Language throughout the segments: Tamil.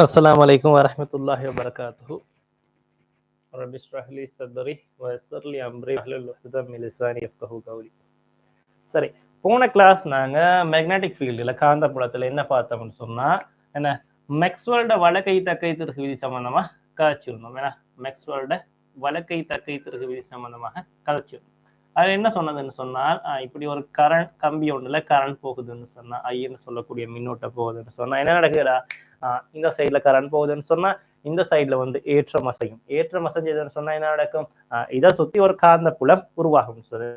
السلام عليكم ورحمة الله وبركاته رب اشرح لي صدري ويسر لي أمري واحلل عقدة من لساني يفقهوا قولي சரி போன கிளாஸ் நாங்க மேக்னெட்டிக் ஃபீல்டில் காந்தப்புலத்துல என்ன பார்த்தோம்னு சொன்னா என்ன மெக்ஸ்வெல்ட வழக்கை தக்கை திருகு விதி சம்பந்தமா கதைச்சிருந்தோம் ஏன்னா மெக்ஸ்வெல்ட வழக்கை தக்கை திருகு விதி சம்பந்தமாக கதைச்சிருந்தோம் அது என்ன சொன்னதுன்னு சொன்னால் ஆஹ் இப்படி ஒரு கரண்ட் கம்பி ஒன்றுல கரண்ட் போகுதுன்னு சொன்னா ஐன்னு சொல்லக்கூடிய மின்னோட்டம் போகுதுன்னு சொன்னா என்ன நடக்குதுடா ஆஹ் இந்த சைடில் கரண்ட் போகுதுன்னு சொன்னா இந்த சைடில் வந்து ஏற்றம் அசையும். ஏற்றம் அசைஞ்சதுன்னு சொன்னா என்ன நடக்கும்? ஆஹ் இதை சுத்தி ஒரு காந்த புலம் உருவாகும். சொல்லு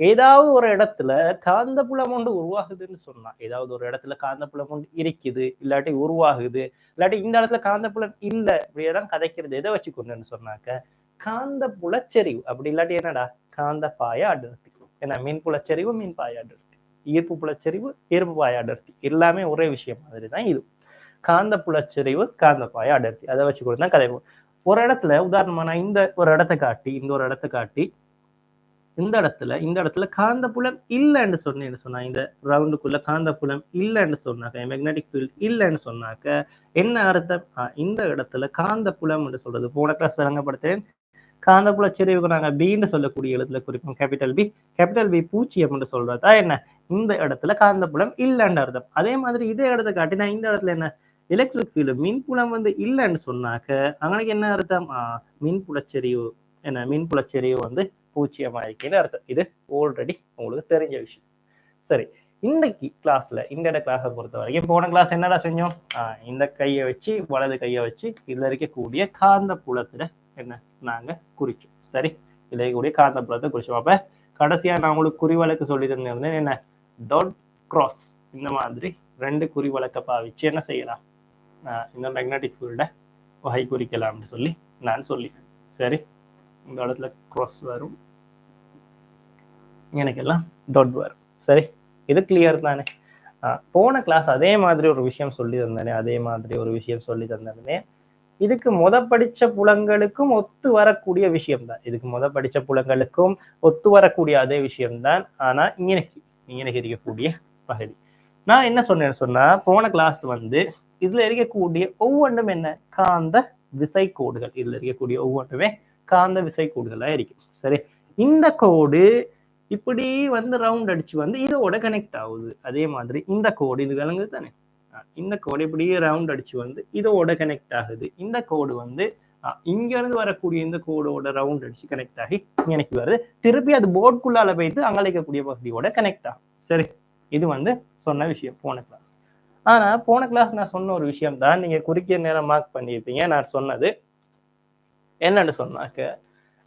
ஏதாவது ஒரு இடத்துல காந்த புலம் ஒன்று உருவாகுதுன்னு சொன்னா ஏதாவது ஒரு இடத்துல காந்த புலம் ஒன்று இருக்குது இல்லாட்டி உருவாகுது இல்லாட்டி இந்த இடத்துல காந்த புலம் இல்ல இப்படியெல்லாம் கதைக்கிறது. எதை வச்சுக்கொண்டுன்னு சொன்னாக்க காந்த புலச்சரிவு அப்படி இல்லாட்டி என்னடா? காந்த பாய அடர்த்தி ஏன்னா மீன் புலச்சரிவு மீன் பாய அடர்த்தி ஈர்ப்பு புலச்சரிவு ஈர்ப்பு பாய அடர்த்தி எல்லாமே ஒரே விஷயம். மாதிரி தான் இது. காந்த புலச்சரிவு காந்த பாய அடர்த்தி. அதை வச்சு கூட தான் கதை ஒரு இடத்துல உதாரணமா நான் இந்த ஒரு இடத்த காட்டி இந்த ஒரு இடத்த காட்டி இந்த இடத்துல இந்த இடத்துல காந்த புலம் இல்லைன்னு சொன்னேன்னு சொன்னா இந்த ரவுண்டுக்குள்ள காந்த புலம் இல்லைன்னு சொன்னாக்க மேக்னெட்டிக் ஃபீல்ட் இல்லைன்னு சொன்னாக்க என்ன அர்த்தம்? ஆஹ் இந்த இடத்துல காந்த புலம் என்று சொல்றது. போன கிளாஸ் விளங்கப்படுத்தேன் காந்த புல செறிவுக்கு நாங்க பின்னு சொல்லக்கூடிய எழுத்துல குறிப்போம். கேபிட்டல் பி கேபிட்டல் பி பூஜ்ஜியம் என்று சொல்றதா என்ன? இந்த இடத்துல காந்த புலம் இல்லைன்னு அர்த்தம். அதே மாதிரி இதே இடத்த காட்டி நான் இந்த இடத்துல என்ன? எலக்ட்ரிக் ஃபீல்டு மின்புலம் வந்து இல்லைன்னு சொன்னாக்க அங்கனைக்கு என்ன அர்த்தம்? ஆஹ் மின் புலச்செறிவு என்ன? மின் புலச்செறிவு வந்து பூச்சியமாயிருக்குன்னு அர்த்தம். இது ஆல்ரெடி உங்களுக்கு தெரிஞ்ச விஷயம். சரி இன்னைக்கு கிளாஸ்ல இந்த கிளாஸை பொறுத்த வரைக்கும் போன கிளாஸ் என்னடா செஞ்சோம்? இந்த கையை வச்சு வலது கையை வச்சு இதுல இருக்கக்கூடிய காந்த புலத்துல என்ன? நாங்க குறிச்சோம் சரி இதுல இருக்கக்கூடிய காந்த புலத்தை குறிச்சோம். அப்ப கடைசியா நான் உங்களுக்கு குறிவழக்கு சொல்லி தந்திருந்தேன். என்ன? டாட் கிராஸ் இந்த மாதிரி ரெண்டு குறிவழக்க பாவிச்சு என்ன செய்யலாம்? இந்த மேக்னெட்டிக் ஃபீல்டை வகை குறிக்கலாம்னு சொல்லி நான் சொல்லி சரி இந்த இடத்துல க்ராஸ் வரும். எனக்கெல்லாம் டாட் வரும். சரி இது கிளியர் தானே? ஆஹ் போன கிளாஸ் அதே மாதிரி ஒரு விஷயம் சொல்லி தந்தேனே அதே மாதிரி ஒரு விஷயம் சொல்லி தந்தேனே. இதுக்கு முத படிச்ச புலங்களுக்கும் ஒத்து வரக்கூடிய விஷயம் தான் இதுக்கு முத படிச்ச புலங்களுக்கும் ஒத்து வரக்கூடிய அதே விஷயம்தான். ஆனா இங்கே இங்கே இருக்கக்கூடிய பகுதி. நான் என்ன சொன்னேன்னு சொன்னா போன கிளாஸ் வந்து இதுல இருக்கக்கூடிய ஒவ்வொன்றும் என்ன? காந்த விசை கோடுகள் இதுல இருக்கக்கூடிய ஒவ்வொன்றுமே காந்த விசை கோடுகளா இருக்கும் சரி? இந்த கோடு இப்படி வந்து ரவுண்ட் அடிச்சு வந்து இதோட கனெக்ட் ஆகுது. அதே மாதிரி இந்த கோடு இது விளங்குது தானே? இந்த கோடு இப்படி ரவுண்ட் அடிச்சு வந்து இதோட கனெக்ட் ஆகுது. இந்த கோடு வந்து இங்க இருந்து வரக்கூடிய இந்த கோடோட ரவுண்ட் அடிச்சு கனெக்ட் ஆகி எனக்கு வருது. திருப்பி அது போர்டுக்குள்ளால போயிட்டு அங்க இருக்கக்கூடிய பகுதியோட கனெக்ட் ஆகும். சரி? இது வந்து சொன்ன விஷயம். போன ஆனா போன கிளாஸ் நான் சொன்ன ஒரு விஷயம் தான் நீங்க குறுக்கிய நேரம் மார்க் பண்ணியிருப்பீங்க. நான் சொன்னது என்னன்னு சொன்னாக்க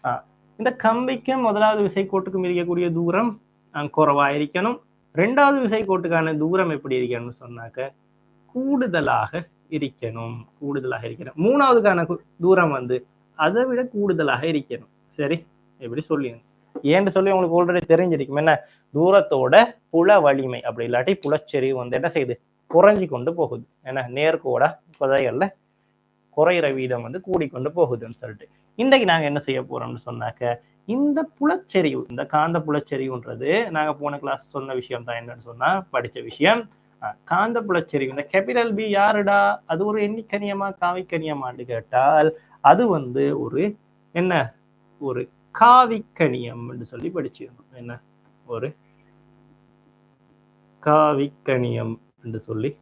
ஆஹ் இந்த கம்பிக்கும் முதலாவது விசைக்கோட்டுக்கும் இருக்கக்கூடிய தூரம் குறைவா இருக்கணும். ரெண்டாவது விசைக்கோட்டுக்கான தூரம் எப்படி இருக்கணும்னு சொன்னாக்க கூடுதலாக இருக்கணும். கூடுதலாக இருக்கணும். மூணாவதுக்கான கு- தூரம் வந்து அதை விட கூடுதலாக இருக்கணும். சரி? எப்படி சொல்லிடுங்க ஏன்னு சொல்லி உங்களுக்கு ஆல்ரெடி தெரிஞ்சிருக்கும். என்ன? தூரத்தோட புல வலிமை. அப்படி இல்லாட்டி புலச்செறிவு வந்து என்ன செய்யுது? குறைஞ்சி கொண்டு போகுது. ஏன்னா நேர்கோட புதைகளில் குறையிற வீதம் வந்து கூடிக்கொண்டு போகுதுன்னு சொல்லிட்டு. இன்றைக்கு நாங்க என்ன செய்ய போறோம்னு சொன்னாக்க இந்த புலச்செறிவு இந்த காந்த புலச்செறிவுன்றது நாங்க போன கிளாஸ் சொன்ன விஷயம் தான் என்னன்னு சொன்னா படிச்ச விஷயம். காந்த புலச்செறிவு இந்த கேபிட்டல் பி யாருடா? அது ஒரு எண்ணிக்கணியமா காவிக்கணியமான்னு கேட்டால் அது வந்து ஒரு என்ன? ஒரு காவிக்கணியம் என்று சொல்லி படிச்சிருந்தோம். என்ன? ஒரு காவிக்கணியம். என்று சொல்லி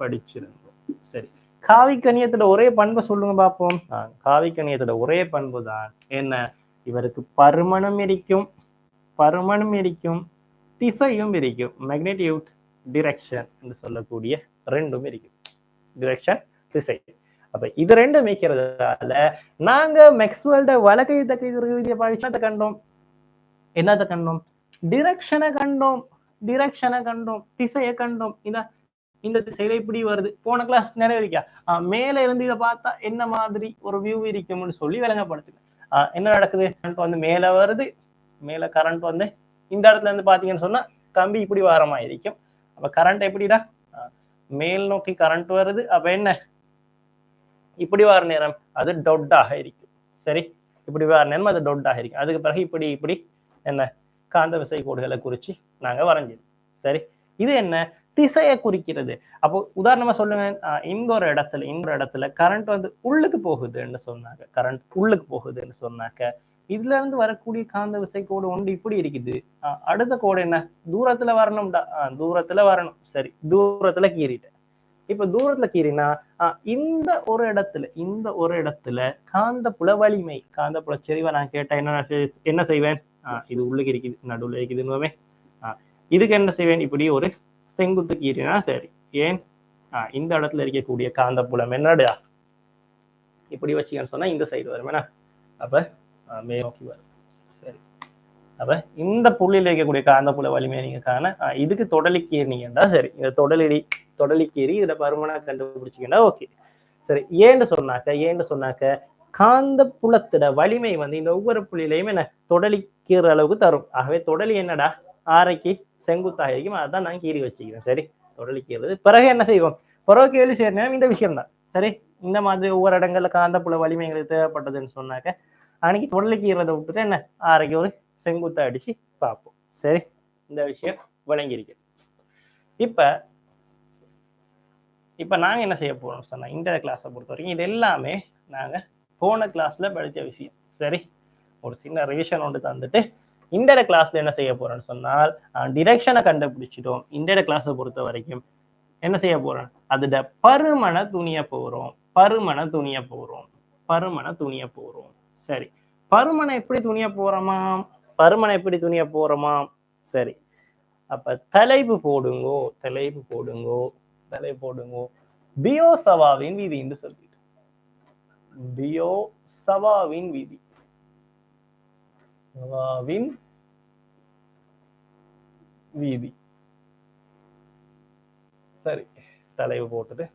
படிச்சிருந்தோம். சரி. காவிக்கணியத்தோட ஒரே பண்பை சொல்லுங்க பார்ப்போம். காவி காவிக்கணியத்தோட ஒரே பண்பு தான் என்ன? இவருக்கு பருமனும் இருக்கும் பருமனும் இருக்கும் திசையும் இருக்கும். மேக்னெட்டியூட் டிரெக்ஷன் என்று சொல்லக்கூடிய ரெண்டும் இருக்கும். டிரெக்ஷன் திசை. அப்ப இது ரெண்டும் வைக்கிறதால நாங்க மெக்ஸ்வெல்ட வழக்கை தக்க விதியை படிச்சதை கண்டோம். என்னத்தை கண்டோம்? டிரெக்ஷனை கண்டோம். டிரெக்ஷனை கண்டோம் திசையை கண்டோம். இந்த இந்த திசையில இப்படி வருது. போன கிளாஸ் நிறைவேறிக்கா? ஆஹ் மேல இருந்து இதை பார்த்தா என்ன மாதிரி ஒரு வியூ இருக்கும்னு சொல்லி விளங்கப்படுத்துங்க. ஆஹ் என்ன நடக்குது? கரண்ட் வந்து மேல வருது. மேல கரண்ட் வந்து இந்த இடத்துல இருந்து பாத்தீங்கன்னு சொன்னா கம்பி இப்படி வாரமா இருக்கும் அப்ப கரண்ட் எப்படிடா? மேல் நோக்கி கரண்ட் வருது. அப்ப என்ன? இப்படி வர நேரம் அது டொட்டாக இருக்கும். சரி? இப்படி வர நேரம் அது டொட்டாக இருக்கும். அதுக்கு பிறகு இப்படி இப்படி என்ன? காந்த விசை கோடுகளை குறிச்சு நாங்க வரைஞ்சிருக்கோம் சரி? இது என்ன? திசையை குறிக்கிறது. அப்போ உதாரணமா சொல்லுங்க இந்த ஒரு இடத்துல இந்த ஒரு இடத்துல கரண்ட் வந்து உள்ளுக்கு போகுதுன்னு சொன்னாங்க. கரண்ட் உள்ளுக்கு போகுதுன்னு சொன்னாக்க இதுல இருந்து வரக்கூடிய காந்த விசை கோடு ஒன்று இப்படி இருக்குது. அடுத்த கோடு என்ன? தூரத்துல வரணும்டா தூரத்துல வரணும். சரி தூரத்துல கீறிட்டேன். இப்ப தூரத்துல கீறினா இந்த ஒரு இடத்துல இந்த ஒரு இடத்துல காந்த புல வலிமை காந்த புல செறிவை நான் கேட்டேன் என்ன என்ன செய்வேன்? இது உள்ளுக்கு இருக்குது நடுவுல இருக்குதுன்னுமே ஆஹ் இதுக்கு என்ன செய்வேன்? இப்படி ஒரு செங்குத்து கீறினா சரி. ஏன்? ஆஹ் இந்த இடத்துல இருக்கக்கூடிய காந்த புலம் என்னடா? இப்படி வச்சுக்கன்னு சொன்னா இந்த சைடு வரும். என்ன? அப்ப மே நோக்கி வரும். சரி. அப்ப இந்த புள்ளியில் இருக்கக்கூடிய காந்த புல வலிமையை நீங்க காண இதுக்கு தொடலி கீறினீங்கன்னா சரி. இந்த தொடலி தொடலி கீறி இதுல பருமனா கண்டுபிடிச்சிங்கன்னா ஓகே சரி ஏன்னு சொன்னாக்க ஏன்னு சொன்னாக்க காந்த புலத்திட வலிமை வந்து இந்த ஒவ்வொரு புள்ளியிலையும் என்ன தொடலி அளவுக்கு தரும். ஆகவே தொடலி என்னடா? ஆரைக்கு செங்குத்தாக இருக்கும் அதான் நான் கீறி வச்சுக்கிறேன். சரி தொடலிக்கிறது. பிறகு என்ன செய்வோம்? பிறகு கேள்வி செய்யணும் இந்த விஷயம் தான் சரி இந்த மாதிரி ஒவ்வொரு இடங்கள்ல காந்த புல வலிமை எங்களுக்கு தேவைப்பட்டதுன்னு சொன்னாக்க அன்னைக்கு தொடலிக்கிறத விட்டுட்டு என்ன? ஆரைக்கு ஒரு செங்குத்தா அடிச்சு பார்ப்போம். சரி இந்த விஷயம் விளங்கியிருக்கு. இப்ப இப்ப நாங்க என்ன செய்ய போறோம் சொன்னா இந்த கிளாஸை பொறுத்த வரைக்கும் இது எல்லாமே நாங்க போன கிளாஸ்ல படித்த விஷயம். சரி ஒரு சின்ன ரிவிஷன் ஒன்று தந்துட்டு இந்த கிளாஸ்ல என்ன செய்ய போறேன்னு சொன்னால் டிரெக்ஷனை கண்டுபிடிச்சிட்டோம். இந்த கிளாஸை பொறுத்த வரைக்கும் என்ன செய்ய போறேன்? அதோட பருமன துணிய போறோம். பருமன துணிய போறோம். பருமன துணிய போறோம். சரி. பருமனை எப்படி துணிய போறோமா பருமனை எப்படி துணிய போறோமா சரி. அப்ப தலைப்பு போடுங்கோ தலைப்பு போடுங்கோ தலை போடுங்கோ. பியோ சவாவின் சொல்லி டியோ சவாவின் விதி. சவாவின் வீதி. சரி தலைவு போட்டுட்டு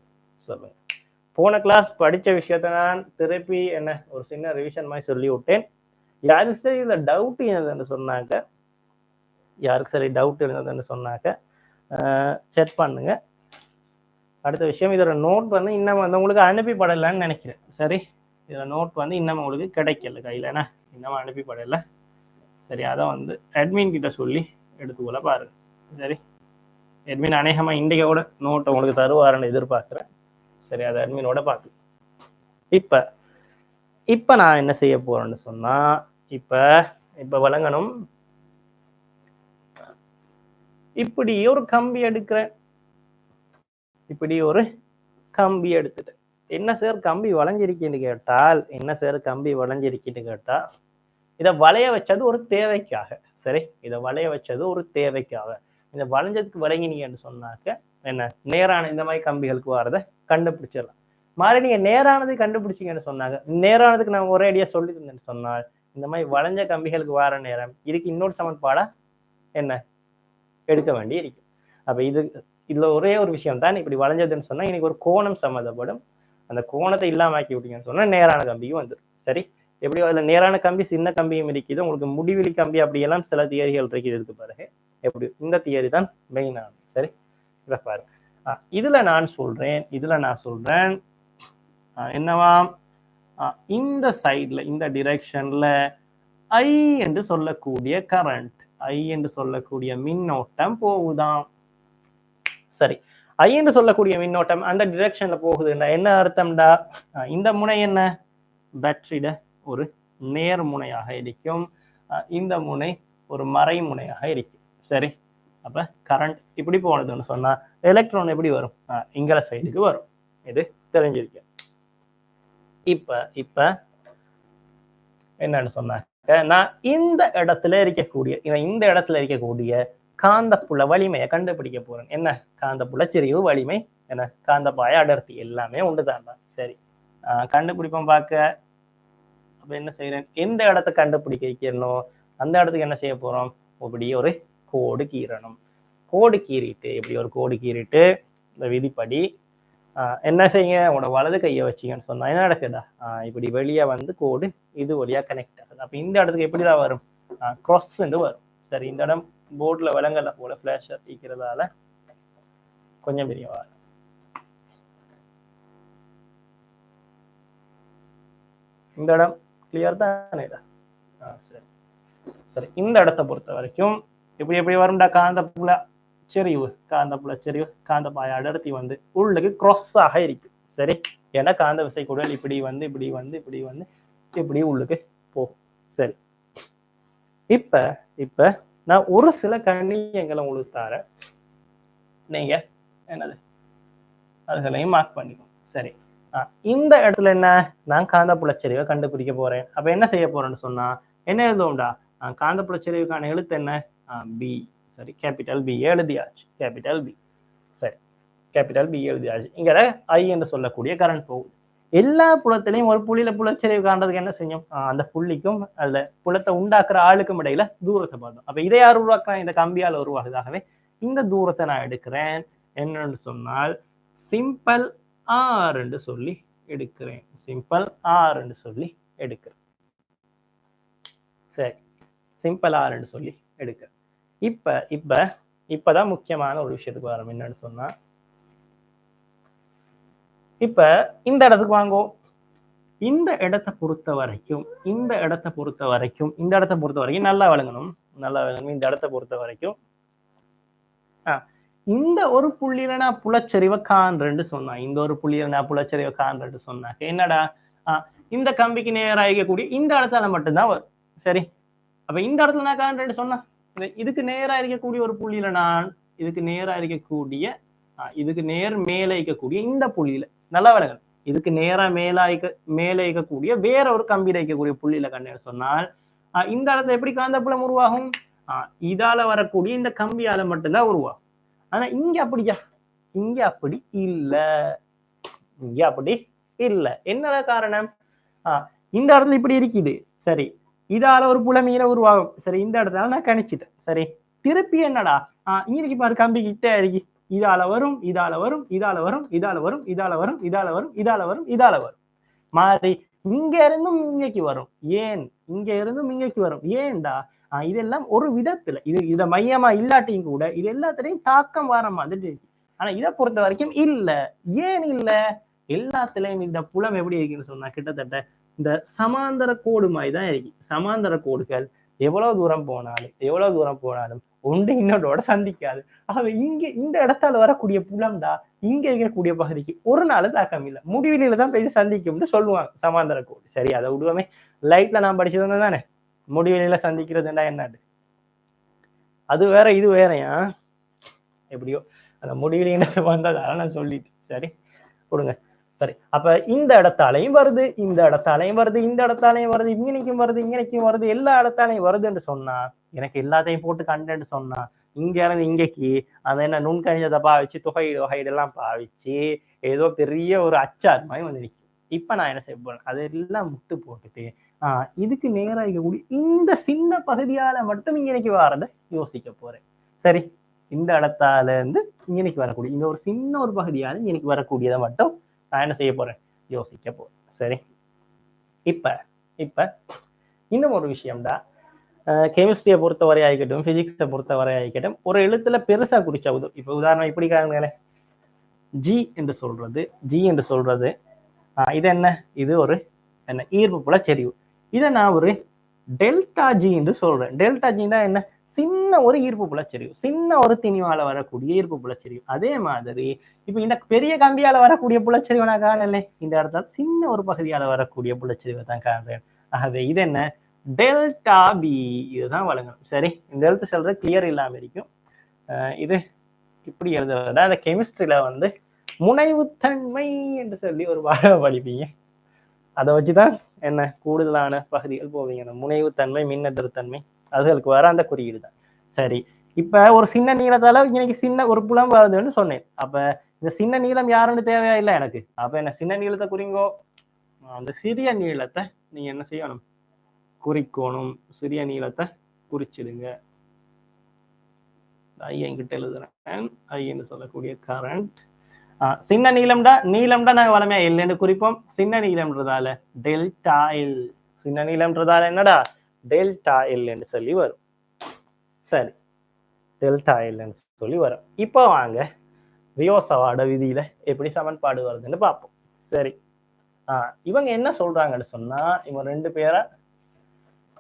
சொல்லுங்க. போன கிளாஸ் படிச்ச விஷயத்த நான் திருப்பி என்ன ஒரு சின்ன ரிவிஷன் மாதிரி சொல்லி விட்டேன் யாருக்கு சரி இந்த டவுட் இருந்ததுன்னு சொன்னாக்க யாருக்கு சரி டவுட் இருந்ததுன்னு சொன்னாக்க செக் பண்ணுங்க. அடுத்த விஷயம் இதோட நோட் வந்து இன்னும் வந்து உங்களுக்கு அனுப்பிப்படலைன்னு நினைக்கிறேன். சரி? இதோட நோட் வந்து இன்னும் உங்களுக்கு கிடைக்கல கையில் என்ன? இன்னமும் அனுப்பிப்படலை. சரி அதை வந்து அட்மின் கிட்ட சொல்லி எடுத்துக்கொள்ள பாருங்க. சரி? அட்மின் அநேகமாக இன்றைக்கோட நோட்டை உங்களுக்கு தருவாருன்னு எதிர்பார்க்குறேன். சரி அதை அட்மினோட பார்த்து இப்போ இப்போ நான் என்ன செய்ய போகிறேன்னு சொன்னால் இப்போ இப்போ வழங்கணும் இப்படி ஒரு கம்பி எடுக்கிறேன். இப்படி ஒரு கம்பி எடுத்துட்டேன் என்ன சார் கம்பி வளைஞ்சிருக்குன்னு கேட்டால் என்ன சார் கம்பி வளைஞ்சிருக்குன்னு கேட்டால் இதை வளைய வச்சது ஒரு தேவைக்காக சரி? இதை வளைய வச்சது ஒரு தேவைக்காக. இந்த வளைஞ்சதுக்கு வளைங்கினீங்கன்னு சொன்னாக்க என்ன? நேரான இந்த மாதிரி கம்பிகளுக்கு வர்றதை கண்டுபிடிச்சிடலாம். மாறி நீங்க நேரானது கண்டுபிடிச்சீங்கன்னு சொன்னாங்க. நேரானதுக்கு நான் ஒரே அடியா சொல்லி இருந்தேன்னு சொன்னால் இந்த மாதிரி வளைஞ்ச கம்பிகளுக்கு வர நேரம் இதுக்கு இன்னொரு சமன்பாடா என்ன? எடுக்க வேண்டி இருக்கு அப்ப இது இதுல ஒரே ஒரு விஷயம் தான் இப்படி வளைஞ்சதுன்னு சொன்னா எனக்கு ஒரு கோணம் சம்மந்தப்படும். அந்த கோணத்தை இல்லாம ஆக்கி விட்டீங்கன்னு சொன்னா நேரான கம்பியும் வந்துடும். சரி? எப்படி அதுல நேரான கம்பி சின்ன கம்பியும் இருக்குது. உங்களுக்கு முடிவெளி கம்பி அப்படியெல்லாம் சில தியரிகள் இருக்குது. இதுக்கு பிறகு எப்படி? இந்த தியரி தான் மெயினான சரி? இதை பாருங்க. இதுல நான் சொல்றேன். இதுல நான் சொல்றேன். ஆஹ் என்னவா? ஆஹ் இந்த சைட்ல இந்த டிரெக்ஷன்ல ஐ என்று சொல்லக்கூடிய கரண்ட் ஐ என்று சொல்லக்கூடிய மின்னோட்டம் போகுதாம். சரி. ஐன்னு சொல்லக்கூடிய மின்னோட்டம் அந்த டிரெக்ஷன்ல போகுதுன்னா என்ன அர்த்தம்டா? இந்த முனை என்ன? பேட்டரியில ஒரு நேர்முனையாக இருக்கும். இந்த முனை ஒரு மறைமுனையாக இருக்கும். சரி. அப்ப கரண்ட் இப்படி போனதுன்னு சொன்னா எலக்ட்ரான் எப்படி வரும்? ஆஹ் இங்கல சைடுக்கு வரும். இது தெரிஞ்சிருக்க இப்ப இப்ப என்னன்னு சொன்னாக்க நான் இந்த இடத்துல இருக்கக்கூடிய இந்த இடத்துல இருக்கக்கூடிய காந்தப்புல வலிமையை கண்டுபிடிக்க போறேன் என்ன? காந்தப்புல செறிவு வலிமை. என்ன? காந்தப்பாய அடர்த்தி எல்லாமே உண்டுதான்டா சரி. ஆஹ் கண்டுபிடிப்போம் பார்க்க. அப்ப என்ன செய்யறேன்? எந்த இடத்த கண்டுபிடிக்க வைக்கணும் அந்த இடத்துக்கு என்ன செய்ய போறோம்? இப்படி ஒரு கோடு கீறணும். கோடு கீறிட்டு இப்படி ஒரு கோடு கீறிட்டு இந்த விதிப்படி ஆஹ் என்ன செய்யுங்க? உங்களோட வலது கையை வச்சீங்கன்னு சொன்னா என்ன நடக்குதா? ஆஹ் இப்படி வெளியே வந்து கோடு இது வழியா கனெக்ட் ஆகுது. அப்ப இந்த இடத்துக்கு எப்படிதான் வரும்? க்ராஸ் வரும். சரி இந்த இடம் போர்டில் விளங்கல போல ஃப்ளாஷ் அடிக்கிறதால கொஞ்சம் பெரிய இந்த இடம் கிளியர் தானே ஆ சரி. சரி இந்த இடத்தை பொறுத்த வரைக்கும் இப்படி எப்படி வரும்டா காந்த புல செறிவு காந்த புல செறிவு காந்த பாய அடர்த்தி வந்து உள்ளுக்கு cross ஆக இருக்கு. சரி ஏன்னா காந்த விசை குடல் இப்படி வந்து இப்படி வந்து இப்படி வந்து இப்படி உள்ளுக்கு போகும் சரி. இப்ப இப்ப நான் ஒரு சில கண்ணியங்களை உங்களுக்கு தரேன். நீங்க என்னது? அதுகளையும் மார்க் பண்ணிக்கும் சரி. இந்த இடத்துல என்ன? நான் காந்த புலச்சரிவை கண்டுபிடிக்க போறேன். அப்ப என்ன செய்ய போறேன்னு சொன்னா என்ன எழுதுவோம்டா? ஆ, காந்த புலச்சரிவுக்கான எழுத்து என்ன? பி சரி கேபிட்டல் பி எழுதியாச்சு. கேபிட்டல் பி சரி கேபிட்டல் பி எழுதியாச்சு. இங்க ஐ என்று சொல்லக்கூடிய கரண்ட் போகுது. எல்லா புலத்திலையும் ஒரு புள்ளியில புலச்சரிவு காண்றதுக்கு என்ன செய்யும்? அந்த புள்ளிக்கும் அல்ல புலத்தை உண்டாக்குற ஆளுக்கும் இடையில தூரத்தை பார்த்தோம் அப்ப இதை யார் உருவாக்குறான் இந்த கம்பியால் உருவாகுதாகவே இந்த தூரத்தை நான் எடுக்கிறேன். என்னன்னு சொன்னால் சிம்பிள் ஆர் என்று சொல்லி எடுக்கிறேன். சிம்பிள் ஆர் என்று சொல்லி எடுக்கிறேன். சரி. சிம்பிள் ஆர் என்று சொல்லி எடுக்கிறேன். இப்ப இப்ப இப்பதான் முக்கியமான ஒரு விஷயத்துக்கு வரோம். என்னன்னு சொன்னா இப்ப இந்த இடத்துக்கு வாங்குவோம் இந்த இடத்தை பொறுத்த வரைக்கும் இந்த இடத்தை பொறுத்த வரைக்கும் இந்த இடத்தை பொறுத்த வரைக்கும் நல்லா விளங்கணும். நல்லா விளங்கணும். இந்த இடத்தை பொறுத்த வரைக்கும். ஆ இந்த ஒரு புள்ளியில நான் புலச்சரிவை காண்றேன்னு சொன்னான் இந்த ஒரு புள்ளியில நான் புலச்சரிவை காண்றேன்னு சொன்னாக்க என்னடா? இந்த கம்பிக்கு நேரா இருக்கக்கூடிய இந்த இடத்துல மட்டும்தான் வரும். சரி. அப்ப இந்த இடத்துல நான் காண்றேன்னு சொன்னா இதுக்கு நேரா இருக்கக்கூடிய ஒரு புள்ளியில நான் இதுக்கு நேரா இருக்கக்கூடிய இதுக்கு நேர் மேலே இருக்கக்கூடிய இந்த புள்ளியில நல்லா விளங்க இதுக்கு நேரா மேலாய்க்க மேலே இருக்கக்கூடிய வேற ஒரு கம்பியில இருக்கக்கூடிய புள்ளியில கண்டேன்னு சொன்னால் இந்த இடத்துல எப்படி காந்தப்புலம் உருவாகும்? இதால வரக்கூடிய இந்த கம்பியால மட்டும்தான் உருவாகும். ஆனா இங்க அப்படியா? இங்க அப்படி இல்ல. இங்க அப்படி இல்ல. என்னடா காரணம்? ஆஹ் இந்த இடத்துல இப்படி இருக்குது. சரி இதால ஒரு புலமீன உருவாகும். சரி இந்த இடத்துல நான் கணிச்சிட்டேன். சரி திருப்பி என்னடா? ஆஹ் இங்க பாரு கம்பி கிட்ட இருக்கு. இதால வரும் இதால வரும் இதால வரும் இதால வரும் இதால வரும் இதால வரும் இதால வரும் இதால வரும். மாறி இங்க இருந்தும் இங்கேக்கு வரும். ஏன்? இங்க இருந்தும் இங்கேக்கு வரும். ஏன்டா? ஆஹ் இதெல்லாம் ஒரு விதத்துல. இது இத மையமா இல்லாட்டியும் கூட இது எல்லாத்துலயும் தாக்கம் வர மாதிரி இருக்கு. ஆனா இதை பொறுத்த வரைக்கும் இல்ல. ஏன் இல்ல? எல்லாத்துலயும் இந்த புலம் எப்படி இருக்குன்னு சொன்னா கிட்டத்தட்ட இந்த சமாந்தர கோடு மாதிரி தான் இருக்கு. சமாந்தர கோடுகள் எவ்வளவு தூரம் போனாலும் எவ்வளவு தூரம் போனாலும் ஒன்று இன்னொன்றோட சந்திக்காது. ஆகவே இங்க இந்த இடத்தால வரக்கூடிய புலம்டா இங்க இருக்கக்கூடிய பகுதிக்கு ஒரு நாள் தாக்கம் இல்லை. முடிவிலையில தான் போய் சந்திக்கும்னு சொல்லுவாங்க சமாந்தர கோடு. சரி அதை விடுவோமே. லைட்ல நான் படிச்சது தானே? முடிவெளியில சந்திக்கிறதுண்டா என்னது அது வேற இது வேறயா? எப்படியோ. அந்த முடிவெளியில வந்ததால நான் சொல்லிட்டு சரி கொடுங்க சரி அப்ப இந்த இடத்தாலையும் வருது இந்த இடத்தாலையும் வருது இந்த இடத்தாலையும் வருது இங்கனைக்கும் வருது இங்கனைக்கும் வருது எல்லா இடத்தாலையும் வருதுன்னு சொன்னா எனக்கு எல்லாத்தையும் போட்டு கண்டென்ட் சொன்னா இங்க இருந்து இங்கேக்கு அந்த என்ன நுண்கணிதத்தை பாவிச்சு தொகை தொகையெல்லாம் பாவிச்சு ஏதோ பெரிய ஒரு அச்சார் மாதிரி வந்து நிற்கும் இப்ப நான் என்ன செய்ய போறேன்? அதெல்லாம் முட்டு போட்டுட்டு ஆஹ் இதுக்கு நேரா இருக்கக்கூடிய இந்த சின்ன பகுதியால மட்டும் இங்கனைக்கு வரத யோசிக்க போறேன். சரி இந்த இடத்தால இருந்து இங்கனைக்கு வரக்கூடிய இந்த ஒரு சின்ன ஒரு பகுதியால இங்கனைக்கு வரக்கூடியதை மட்டும் நான் என்ன செய்ய போறேன்? யோசிக்க போறேன். சரி. இப்ப இப்ப இன்னும் ஒரு விஷயம்டா. கெமிஸ்ட்ரியை பொறுத்த வரை ஆகிக்கட்டும் பிசிக்ஸை பொறுத்த வரை ஆகிக்கட்டும் ஒரு எழுத்துல பெருசா குடிச்சா உதவும் இப்ப உதாரணம் இப்படி காரணங்களே ஜி என்று சொல்றது ஜி என்று சொல்றது இது என்ன? இது ஒரு என்ன? ஈர்ப்பு புல செறிவு. இதை நான் ஒரு டெல்டா ஜி என்று சொல்றேன். டெல்டா ஜி தான் என்ன? சின்ன ஒரு ஈர்ப்பு புலச்சரிவு சின்ன ஒரு திணிவால வரக்கூடிய ஈர்ப்பு புலச்சரிவு. அதே மாதிரி இப்ப இந்த பெரிய கம்பியால வரக்கூடிய புலச்சரிவை நான் இந்த இடத்துல சின்ன ஒரு பகுதியால வரக்கூடிய புலச்சரிவை தான் காண்றேன். ஆகவே இது என்ன? டெல்டா பி இதுதான் வழங்கணும். சரி இந்த எழுத்து சொல்ற கிளியர் இல்லாம இருக்கும். இது இப்படி எழுதுறதா அந்த கெமிஸ்ட்ரியில வந்து முனைவுத்தன்மை என்று சொல்லி ஒரு வாழ படிப்பீங்க. அதை வச்சுதான் என்ன கூடுதலான பகுதிகள் போவீங்க. முனைவுத்தன்மை மின்னெதிர்த்தன்மை. அதுகளுக்கு வர அந்த குறியீடு தான். சரி. இப்ப ஒரு சின்ன நீளத்தால இன்னைக்கு சின்ன ஒரு புலம் வருதுன்னு சொன்னேன். அப்ப இந்த சின்ன நீளம் யாருன்னு தேவையா? இல்லை எனக்கு. அப்ப என்ன சின்ன நீளத்தை குறிங்கோ? அந்த சிறிய நீளத்தை நீங்க என்ன செய்யணும்? குறிக்கோணும். சிறிய நீளத்தை குறிச்சிடுங்க. ஐ என்கிட்ட எழுதுறேன். ஐயன்னு சொல்லக்கூடிய கரண்ட் சின்ன நீளம்டா நீளம்டா நாங்கள் வளமையா இல்லைன்னு குறிப்போம். சின்ன நீளம்ன்றதால டெல்டா எல் சின்ன நீளம்ன்றதால என்னடா? டெல்டா எல்ன்னு சொல்லி வரும். சரி. டெல்டா எல்ன்னு சொல்லி வரும். இப்போ வாங்க ரியோசவாட விதியில எப்படி சமன்பாடு வருதுன்னு பார்ப்போம். சரி. ஆஹ் இவங்க என்ன சொல்றாங்கன்னு சொன்னா இவங்க ரெண்டு பேரா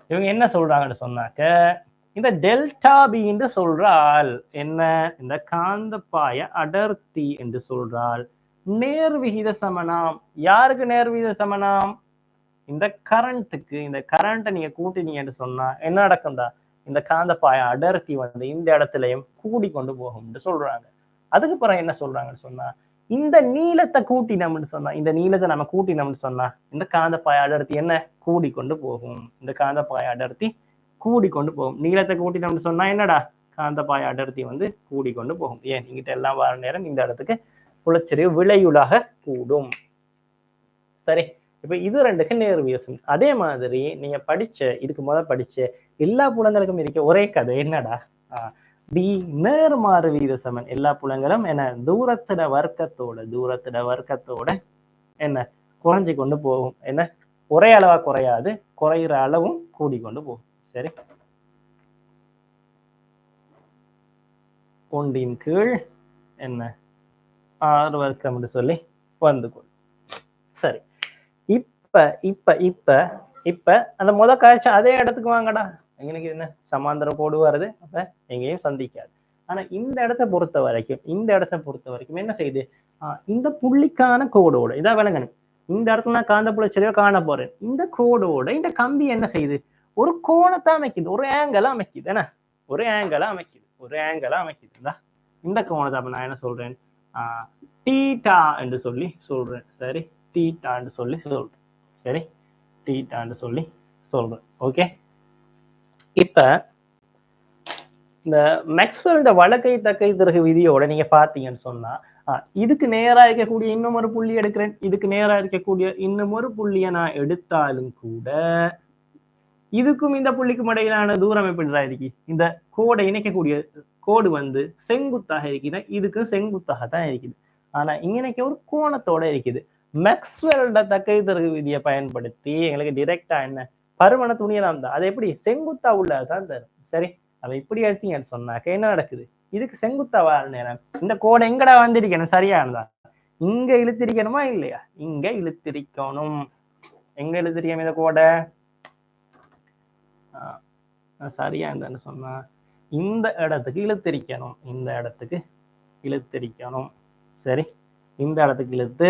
இவங்க என்ன சொல்றாங்கன்னு சொன்னாக்க இந்த டெல்டா பி என்று சொல்றால் என்ன? இந்த காந்தப்பாய அடர்த்தி என்று சொல்றால் நேர்விகித சமனாம். யாருக்கு நேர்விகித சமனாம்? இந்த கரண்ட்டுக்கு இந்த கரண்ட்டை நீங்க கூட்டினீங்கன்னு சொன்னா என்ன நடக்கும்டா? இந்த காந்தப்பாய அடர்த்தி வந்து இந்த இடத்துலயும் கூடி கொண்டு போகும்னு சொல்றாங்க. அதுக்கு பிறகு என்ன சொல்றாங்கன்னு சொன்னா இந்த நீளத்தை கூட்டினோம்னு சொன்னா இந்த நீளத்தை நம்ம கூட்டினோம்னு சொன்னா இந்த காந்தப்பாய அடர்த்தி என்ன? கூடி கொண்டு போகும். இந்த காந்தப்பாய அடர்த்தி கூடி கொண்டு போகும். நீளத்தை கூட்டினோம்னு சொன்னா என்னடா? காந்தப்பாய அடர்த்தி வந்து கூடி கொண்டு போகும். ஏன்? இங்கிட்ட எல்லாம் வர நேரம் இந்த இடத்துக்கு புலச்சரிவு விளையுலாக கூடும். சரி. இப்ப இது ரெண்டுக்கு நேர் வியசம் அதே மாதிரி நீங்க படிச்ச இதுக்கு முதல் படிச்ச எல்லா புலங்களுக்கும் இருக்க ஒரே கதை என்னடா? பி நேர்மாறு வீத சமன் எல்லா புலங்களும் என்ன? தூரத்திட வர்க்கத்தோட தூரத்திட வர்க்கத்தோட என்ன? குறைஞ்சு கொண்டு போகும். என்ன? ஒரே அளவா குறையாது குறையிற அளவும் கூடி கொண்டு போகும். சரி. ஒன்றின் கீழ் என்ன? ஆறு வர்க்கம் என்று சொல்லி வந்து கொள். சரி. இப்ப இப்ப இப்ப இப்ப அந்த முத காய்ச்சி அதே இடத்துக்கு வாங்கடா. எங்களுக்கு என்ன? சமாந்தர கோடு வருது. அப்ப எங்கேயும் சந்திக்காது. ஆனா இந்த இடத்த பொறுத்த வரைக்கும் இந்த இடத்த பொறுத்த வரைக்கும் என்ன செய்யுது ஆஹ் இந்த புள்ளிக்கான கோடோட இதான் விளங்கணும். இந்த இடத்துல நான் காந்த சரியா காண போறேன். இந்த கோடோட இந்த கம்பி என்ன செய்யுது ஒரு கோணத்தை அமைக்குது. ஒரு ஆங்கிளா அமைக்குது. என்ன? ஒரு ஆங்கிளா அமைக்குது. ஒரு ஆங்கிளா அமைக்குது. இந்த கோணத்தை அப்ப நான் என்ன சொல்றேன்? ஆஹ் டீட்டா என்று சொல்லி சொல்றேன். சரி டீட்டான்னு சொல்லி சொல்றேன். சரி டீட்டான்னு சொல்லி சொல்கிறேன் ஓகே இப்ப இந்த மேக்ஸ்வெல் வழக்கை தக்கை திறகு விதியோட நீங்க பார்த்தீங்கன்னு சொன்னா இதுக்கு நேரா இருக்கக்கூடிய இன்னும் ஒரு புள்ளி எடுக்கிறேன். இதுக்கு நேரா இருக்கக்கூடிய இன்னும் ஒரு புள்ளியை நான் எடுத்தாலும் கூட இதுக்கும் இந்த புள்ளிக்கும் இடையிலான தூரம் எப்படிதான் இருக்கு. இந்த கோடை இணைக்கக்கூடிய கோடு வந்து செங்குத்தாக இருக்குன்னா இதுக்கும் செங்குத்தாக தான் இருக்குது. ஆனா இங்க ஒரு கோணத்தோட இருக்குது. மேக்ஸ்வெல்ட தக்கை விதியை பயன்படுத்தி எங்களுக்கு டிரெக்டா என்ன? பருமன துணியை தான் அது எப்படி? செங்குத்தா உள்ளதான் தரும். சரி? அதை இப்படி எடுத்தீங்கன்னு சொன்னாக்க என்ன நடக்குது? இதுக்கு செங்குத்தா வர நேரம். இந்த கோடை எங்கடா வந்திருக்கணும்? சரியானதா? இங்க இழுத்திருக்கணுமா இல்லையா? இங்க இழுத்திருக்கணும். எங்க இழுத்திருக்கணும் இந்த கோடை? சரியா இருந்தான்னு சொன்னா இந்த இடத்துக்கு இழுத்திரிக்கணும். இந்த இடத்துக்கு இழுத்திரிக்கணும். சரி? இந்த இடத்துக்கு இழுத்து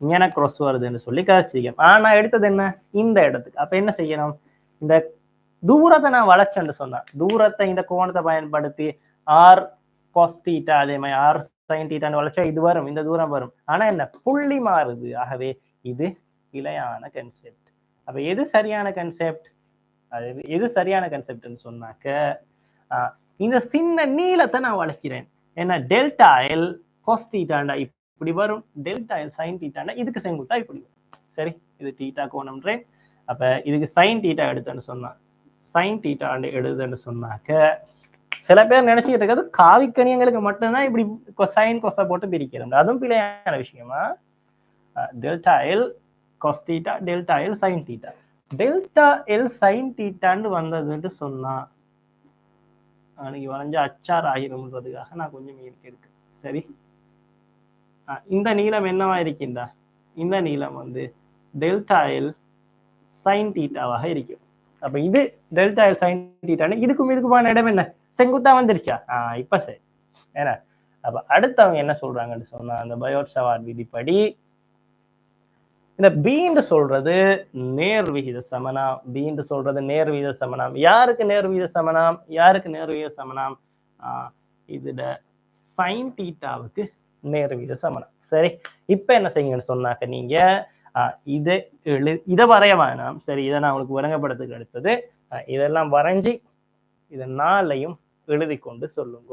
இங்கே cross வருதுன்னு சொல்லி கதைச்சிருக்கேன். ஆனா நான் எடுத்தது என்ன? இந்த இடத்துக்கு. அப்ப என்ன செய்யணும்? இந்த தூரத்தை நான் வளைச்சேன்னு சொன்னேன். தூரத்தை இந்த கோணத்தை பயன்படுத்தி ஆர் காஸ்டீட்டா அதே மாதிரி ஆர் சைன் டீட்டான்னு வளைச்சா இது வரும். இந்த தூரம் வரும். ஆனா என்ன? புள்ளி மாறுது. ஆகவே இது இலையான கன்செப்ட் அப்ப எது சரியான கன்செப்ட் அது எது சரியான கன்செப்ட்னு சொன்னாக்க இந்த சின்ன நீளத்தை நான் வளைக்கிறேன் ஏன்னா டெல்டா எல் காஸ்டீட்டாண்டா இப்படி வரும். டெல்டா சைன் டீட்டானா இதுக்கு செங்குத்தா இப்படி வரும். சரி இது டீட்டா கோணம்ன்றேன். அப்ப இதுக்கு சைன் டீட்டா எடுத்தேன்னு சொன்னான் சைன் டீட்டா எடுதுன்னு சொன்னாக்க சில பேர் நினைச்சிட்டு இருக்கிறது காவிக்கணியங்களுக்கு மட்டும்தான் இப்படி சைன் கொசா போட்டு பிரிக்கிறோம். அதுவும் பிழையான விஷயமா? Delta L cos theta delta L sine theta delta L sine டீட்டான்னு வந்ததுன்ட்டு சொன்னா அன்னைக்கு வரைஞ்ச அச்சார் ஆகிரும்ன்றதுக்காக நான் கொஞ்சம் இருக்கு. சரி இந்த நீளம் என்னவா இருக்கின்ற இந்த நீளம் வந்து டெல்டா எல் சைன் டீட்டாவாக இருக்கும். அப்ப இது டெல்டா எல் சைன் டீட்டான்னு இதுக்கும் இதுக்குமான இடம் என்ன? செங்குத்தா வந்துருச்சா? ஆஹ் இப்ப சரி. ஏன்னா அப்ப அடுத்தவங்க என்ன சொல்றாங்கன்னு சொன்னா அந்த பயோட் சவார் விதிப்படி இந்த பீண்டு சொல்றது நேர் விகித சமனாம். பீண்டு சொல்றது நேர் விகித சமனாம். யாருக்கு நேர் விகித சமனாம்? யாருக்கு நேர் விகித சமனாம்? ஆஹ் இதுல சைன் டீட்டாவுக்கு நேர் வீர சமணம். சரி? இப்ப என்ன செய்யுங்கன்னு சொன்னாக்க நீங்க இதை எழு இதை வரைய வேணாம். சரி இதை நான் உங்களுக்கு விளங்கப்படுத்துக்கு அடுத்தது இதெல்லாம் வரைஞ்சி இதை நாளையும் எழுதி கொண்டு சொல்லுங்க.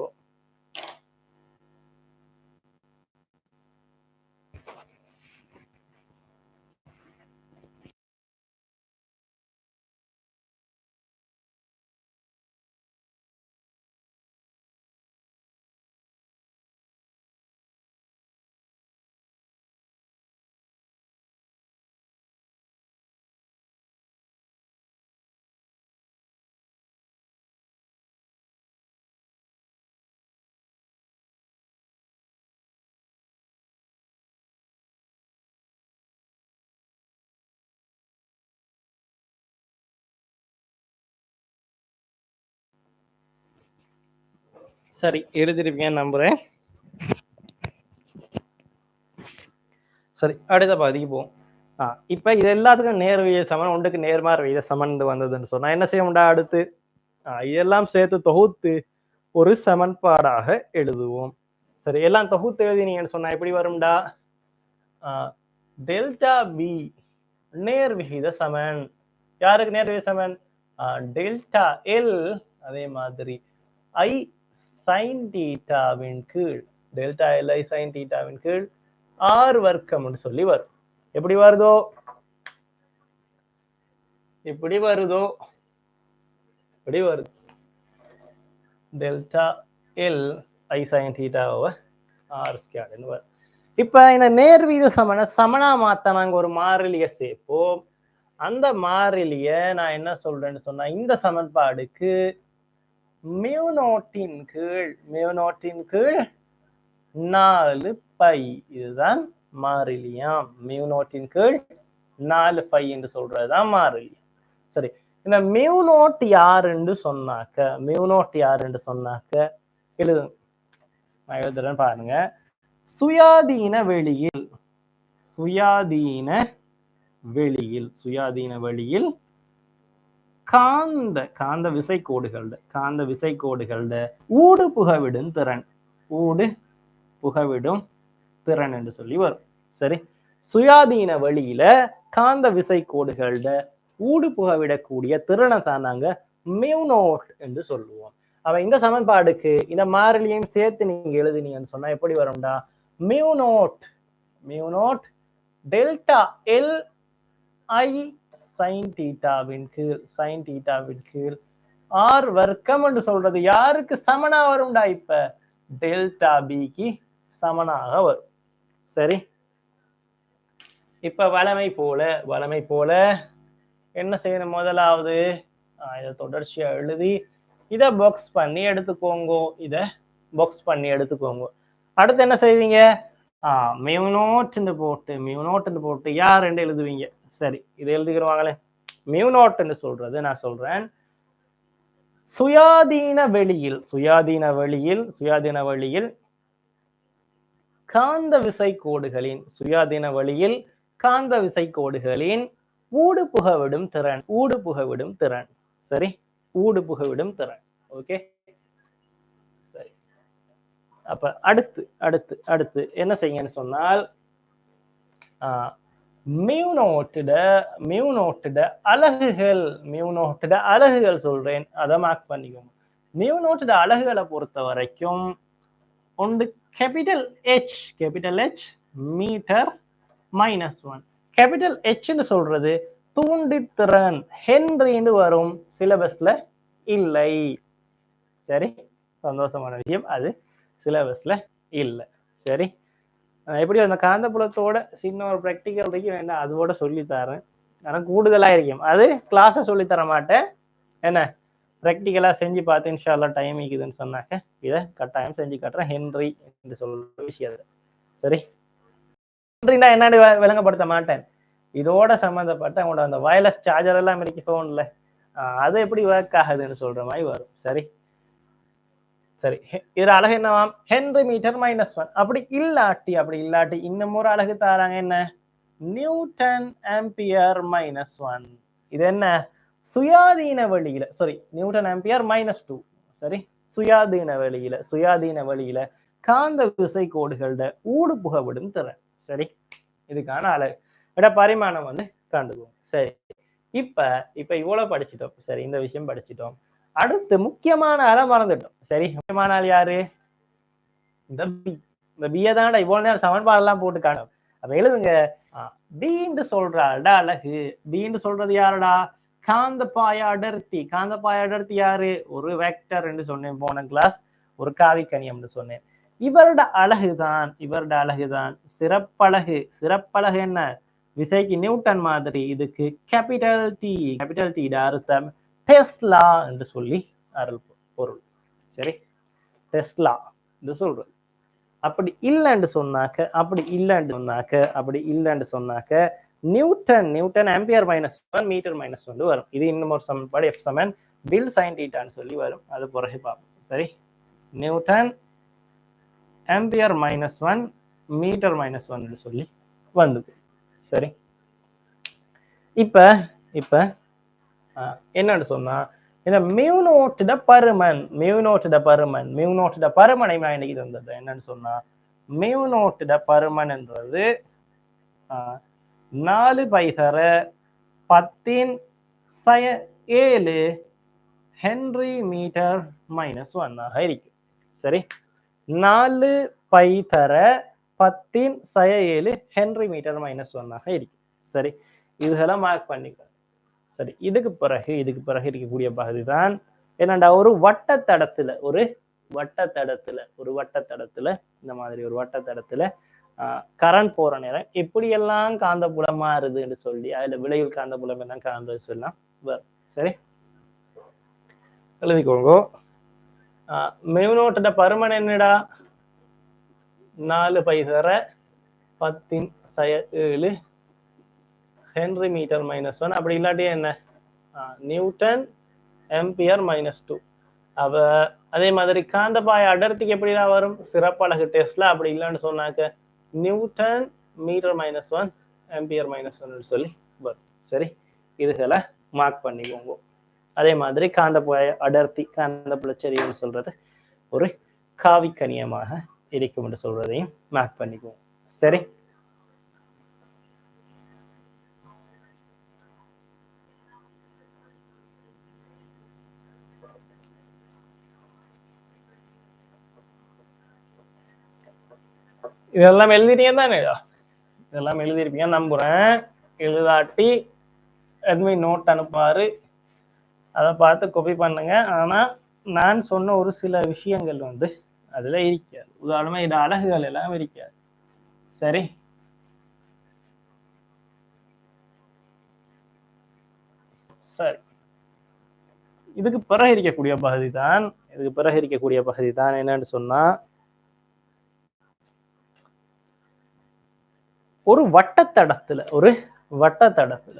சரி எழுதிருப்பீங்கன்னு நம்புறேன். சரி அடுத்த பாதிக்கு போவோம். ஆ இப்போ இது எல்லாத்துக்கும் நேர் விகித சமன் ஒன்றுக்கு நேர்மார் விகித சமன் வந்ததுன்னு சொன்னா என்ன செய்ய முடியா அடுத்து இதெல்லாம் சேர்த்து தொகுத்து ஒரு சமன்பாடாக எழுதுவோம். சரி எல்லாம் தொகுத்து எழுதினீங்கன்னு சொன்னா எப்படி வரும்டா? டெல்டா பி நேர் விகித சமன். யாருக்கு நேர் விகித சமன்? டெல்டா எல் அதே மாதிரி. ஐ சைன் டீட்டாவின் கீழ் டெல்டா எல் ஐ சைன் டீட்டாவின் கீழ் ஆர் வர்க்கம்னு சொல்லி வரும். எப்படி வருதோ? இப்படி வருதோ? இப்படி வருது. Delta L I sine over R ஸ்கேர்னு வரும். இப்ப இந்த நேர்வீத சமன சமனா மாத்த நாங்கள் ஒரு மாறிலிய சேர்ப்போம். அந்த மாறிலிய நான் என்ன சொல்றேன்னு சொன்னா இந்த சமன்பாடுக்கு மியூனோட்டின் கீழ் மியூனோட்டின் கீழ் நாலு பை. இதுதான் மாறிலியாம். மியூனோட்டின் கீழ் நாலு பை என்று சொல்றதுதான் மாறிலி. சரி இந்த மியூனோட் யாருன்னு சொன்னாக்க மியூனோட் யாருன்னு சொன்னாக்க எழுது நான் எழுதுறேன் பாருங்க. சுயாதீன வெளியில் சுயாதீன வெளியில் சுயாதீன வெளியில் காந்த காந்த விசைக்கோடுகள்ட காந்த விசைக்கோடுகள ஊடு புகவிடும் திறன். ஊடு புகவிடும் திறன் என்று சொல்லி வரும். சரி? சுயாதீன வழியில காந்த விசைக்கோடுகள்ட ஊடு புகவிடக்கூடிய திறனை தான் நாங்க மியூனோட் என்று சொல்லுவோம். அவ இந்த சமன்பாடுக்கு இந்த மாறிலியையும் சேர்த்து நீங்க எழுதினீங்கன்னு சொன்னா எப்படி வரும்டா? Mu naught mu naught delta L I sine டீட்டாவின் கீழ் சைன் டீட்டாவின் கீழ். ஆர் வர்க்கம் என்று சொல்றது யாருக்கு சமனா வரும்டா இப்ப? டெல்டா பிக்கு சமனாக வரும். சரி? இப்ப வளமை போல வளமை போல என்ன செய்யணும் முதலாவது? ஆஹ் இதை தொடர்ச்சியா எழுதி இதை பாக்ஸ் பண்ணி எடுத்துக்கோங்க. இதை பாக்ஸ் பண்ணி எடுத்துக்கோங்க. அடுத்து என்ன செய்வீங்க? ஆஹ் போட்டு மியூனோட்டுன்னு போட்டு யார் ரெண்டு எழுதுவீங்க? சரி இது எழுதிக்கிறவாங்களே மியூனோட்னு சொல்றது நான் சொல்றேன். சுயாதீன வெளியில் சுயாதீன வெளியில் சுயாதீன வழியில் காந்த விசை கோடுகளின் சுயாதீன வழியில் காந்த விசை கோடுகளின் ஊடு புகவிடும் திறன் ஊடு புகவிடும் திறன். சரி ஊடு புகவிடும் திறன். ஓகே சரி. அப்ப அடுத்து அடுத்து அடுத்து என்ன செய்யுங்கன்னு சொன்னால் மியூனோட்டிட மியூனோட்டிட அலகுகள் மியூனோட்டிட அலகுகள் சொல்றேன். அதை மார்க் பண்ணிக்கோங்க. மியூனோட்டிட அழகுகளை பொறுத்த வரைக்கும் ஒன்று capital H capital H metre minus one capital ஹெச்னு சொல்றது தூண்டித்திறன் ஹென்றின்னு வரும் சிலபஸ்ல இல்லை. சரி? சந்தோஷமான விஷயம். அது சிலபஸ்ல இல்லை. சரி? எப்படி அந்த காந்தப்புலத்தோட சின்ன ஒரு ப்ராக்டிக்கல் இருக்கும் என்ன அதோட சொல்லித்தரேன். ஆனால் கூடுதலாக இருக்கும். அது கிளாஸை சொல்லித்தர தர மாட்டேன். என்ன? ப்ராக்டிக்கலாக செஞ்சு பார்த்து இன்ஷால்லா டைம் இருக்குதுன்னு சொன்னாக்க இதை கட்டாயம் செஞ்சு காட்டுறேன். ஹென்ரி என்று சொல்ற விஷயத்தை சரி? ஹென்ரினா என்னன்னு விளங்கப்படுத்த மாட்டேன். இதோட சம்மந்தப்பட்ட அவங்களோட அந்த வயர்லெஸ் சார்ஜர் எல்லாம் இருக்கு ஃபோனில் அது எப்படி ஒர்க் ஆகுதுன்னு சொல்ற மாதிரி வரும். சரி? சரி ஹெ- இதுல அழகு என்னவாம் ஹென்ரி மீட்டர் மைனஸ் ஒன் அப்படி இல்லாட்டி அப்படி இல்லாட்டி இன்னும் ஒரு அழகு தாராங்க என்ன? நியூட்டன் ஆம்பியர் மைனஸ் ஒன் இது என்ன? சுயாதீன வழியில sorry newton ampere minus two சரி சுயாதீன வழியில சுயாதீன வழியில காந்த விசை கோடுகளோட ஊடு புகவிடும் திறன். சரி இதுக்கான அழகு. விட பரிமாணம் வந்து கண்டுக்குவோம் சரி இப்ப இப்ப இவ்வளவு படிச்சிட்டோம். சரி இந்த விஷயம் படிச்சிட்டோம். அடுத்து முக்கியமான ஆளை மறந்துட்டோம். சரி முக்கியமான ஆள் யாரு? இந்த பி இந்த பியை தான்டா இவ்வளவு நேரம் சமன்பாடெல்லாம் போட்டு காணும். அப்ப எழுதுங்க. பீன்னு சொல்றாடா அழகு. பீன்னு சொல்றது யாருடா? காந்த பாய அடர்த்தி. காந்த பாய அடர்த்தி யாரு? ஒரு வெக்டர் என்று சொன்னேன் போன கிளாஸ் ஒரு காவி கனியம்னு சொன்னேன். இவரோட அழகுதான் இவரோட அழகுதான் சிறப்பழகு. சிறப்பழகு என்ன? விசைக்கு நியூட்டன் மாதிரி. இதுக்கு கேபிட்டல் டி கேபிட்டல் டி அர்த்தம். டெஸ்லா என்று சொல்லி அருள் பொருள். சரி? டெஸ்லா என்று சொல்றது அப்படி இல்லைன்னு சொன்னாக்க அப்படி இல்லைன்னு சொன்னாக்க அப்படி இல்லைன்னு சொன்னாக்க newton newton ampere minus one metre minus வந்து வரும். இது இன்னும் ஒரு சமன்பாடு எஃப் சமன் பில் சைன் டீட்டான்னு சொல்லி வரும். அது பிறகு பார்ப்போம். சரி? Newton ampere minus one metre minus ஒன்னு சொல்லி வந்தது. சரி? இப்ப இப்ப என்னன்னு சொன்னா இந்த மியூனோட்டிட பருமன் மியூனோட்டிட பருமன் மியூனோட்டிட பருமனை நான் இன்னைக்கு தந்தது. என்னன்னு சொன்னா மியூனோட்டிட பருமன்ன்றது ஆஹ், நாலு பைசர பத்தின் சய ஏழு ஹென்ரி மீட்டர் மைனஸ் ஒன்னாக இருக்கு சரி? நாலு பை தர பத்தின் சய ஏழு ஹென்ரி மீட்டர் மைனஸ் ஒன்னாக இருக்கு சரி? இதுகளை மார்க் பண்ணிக்கலாம் சரி இதுக்கு பிறகு இதுக்கு பிறகு இருக்கக்கூடிய பகுதி தான் என்னடா ஒரு வட்டத்தடத்துல ஒரு வட்டத்தடத்துல ஒரு வட்டத்தடத்துல இந்த மாதிரி ஒரு வட்டத்தடத்துல கரண்ட் போற நேரம் எப்படியெல்லாம் காந்தப்புலம் மாறுதுன்னு சொல்லி அதுல விளைவில் காந்தபுலம் எல்லாம் காந்த சொல்லலாம் சரி? எழுதிக்கோங்க. மெவுனோட்டோட பருமன் என்னடா? நாலு பைசர பத்தின் சய ஏழு ஹென்ரி மீட்டர் மைனஸ் ஒன் அப்படி இல்லாட்டி என்ன? நியூட்டன் எம்பியர் மைனஸ் டூ அவ அதே மாதிரி காந்தபாய அடர்த்திக்கு எப்படிலாம் வரும்? சிறப்பழகு டெஸ்ட்ல அப்படி இல்லைன்னு சொன்னாக்க newton metre minus one ampere minus one சொல்லி வரும். சரி? இதுகளை மார்க் பண்ணிக்கோங்க. அதே மாதிரி காந்தபாய அடர்த்தி காந்த புலச்சரின்னு சொல்றது ஒரு காவிக்கணியமாக இருக்கும் என்று சொல்றதையும் மார்க் பண்ணிக்குவோம் சரி? இதெல்லாம் எழுதிட்டீங்க தானே இதெல்லாம் எழுதியிருப்பீங்க நம்புறேன். எழுதாட்டி அட்மின் நோட் அனுப்பாரு. அதை பார்த்து கொப்பி பண்ணுங்க. ஆனால் நான் சொன்ன ஒரு சில விஷயங்கள் வந்து அதில் இருக்காது. உதாரணமாக இது அழகுகள் எல்லாம் இருக்காது. சரி? சரி. இதுக்கு பிறகு இருக்கக்கூடிய பகுதி தான் இதுக்கு பிறகு இருக்கக்கூடிய பகுதி தான் என்னன்னு சொன்னால் ஒரு வட்டத்தடத்துல ஒரு வட்டத்தடத்துல.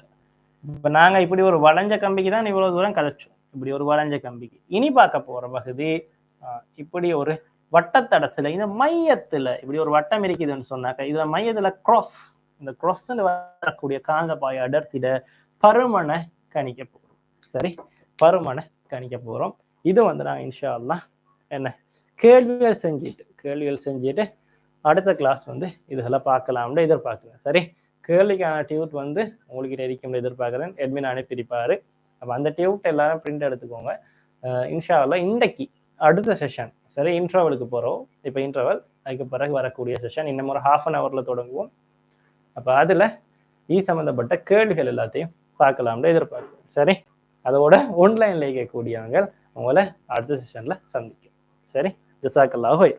இப்ப நாங்க இப்படி ஒரு வளைஞ்ச கம்பிக்கு தான் இவ்வளவு தூரம் கதைச்சோம். இப்படி ஒரு வளைஞ்ச கம்பிக்கு. இனி பார்க்க போற பகுதி ஆஹ், இப்படி ஒரு வட்டத்தடத்துல இந்த மையத்துல இப்படி ஒரு வட்டம் இருக்குதுன்னு சொன்னாக்க இதுல மையத்துல கிராஸ் இந்த கிராஸ் வரக்கூடிய காந்த பாய அடர்த்திட பருமனை கணிக்க போறோம். சரி? பருமனை கணிக்க போறோம். இது வந்து நாங்க இன்ஷா அல்லா என்ன கேள்விகள் செஞ்சுட்டு கேள்விகள் செஞ்சுட்டு அடுத்த கிளாஸ் வந்து இதெல்லாம் பார்க்கலாம்னு எதிர்பார்க்குறேன். சரி? கேள்விக்கான டியூட் வந்து உங்களுக்கு இருக்கும்னு எதிர்பார்க்குறேன். எட்மின் அனுப்பியிருப்பார் அப்போ அந்த டியூட் எல்லாரும் பிரிண்ட் எடுத்துக்கோங்க. இன்ஷாவில் இன்றைக்கு அடுத்த செஷன் சரி இன்டர்வலுக்கு போகிறோம் இப்போ இன்டர்வல் அதுக்கு பிறகு வரக்கூடிய செஷன் இன்னும் ஒரு ஹாஃப் அன் ஹவரில் தொடங்குவோம். அப்போ அதில் ஈ e சம்மந்தப்பட்ட கேள்விகள் எல்லாத்தையும் பார்க்கலாம்னு எதிர்பார்க்குறேன். சரி? அதோட ஒன்லைனில் கேட்கக்கூடியவங்க உங்களை அடுத்த செஷனில் சந்திக்கும். சரி? ஜிசாக்கல்லாக ஹோய்